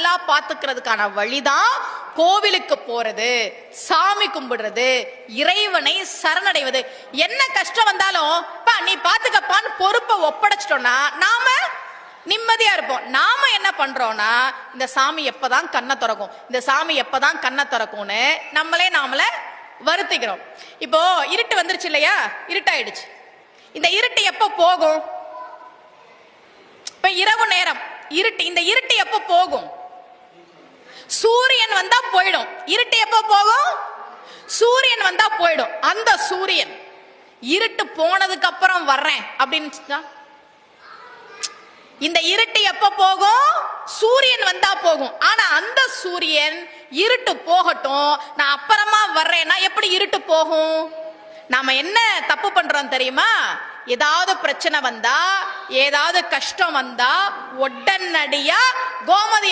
நல்லா பார்த்துக்கிறதுக்கான வழிதான் கோவிலுக்கு போறது சாமி கும்பிடுறது இறைவனை சரணடைவது. என்ன கஷ்டம் வந்தாலும் பா நீ பாத்துக்கப்பான்னு பொறுப்பை ஒப்படைச்சிட்டோம்னா நாம நிம்மதியா இருப்போம். நாம என்ன பண்றோம்னா இந்த சாமி எப்பதான் கண்ணை திறக்கும்? இந்த சாமி எப்பதான் கண்ணை திறக்கும்னு நம்மளே நாமள வருத்திக்கிறோம். இப்போ இருட்டு வந்துருச்சு இல்லையா? இருட்டாயிடுச்சு. இந்த இருட்டு எப்ப போகும்? இப்ப இரவு நேரம். இருட்டு இந்த இருட்டு எப்ப போகும்? சூரியன் வந்தா போயிடும். இருட்டு எப்ப போகும்? சூரியன் வந்தா போயிடும். அந்த சூரியன் இருட்டு போனதுக்கு அப்புறம் வர்றேன். அப்படின்னு இந்த இருட்டு எப்ப போகும்? சூரியன் வந்தா போகும். ஆனா அந்த சூரியன் இருட்டு போகட்டும். நான் அப்புறமா வர்றேன்னா எப்படி இருட்டு போகும்? நாம என்ன தப்பு பண்றோம் தெரியுமா? ஏதாவது பிரச்சனை வந்தா ஏதாவது கஷ்டம் வந்தா உடனடியா கோமதி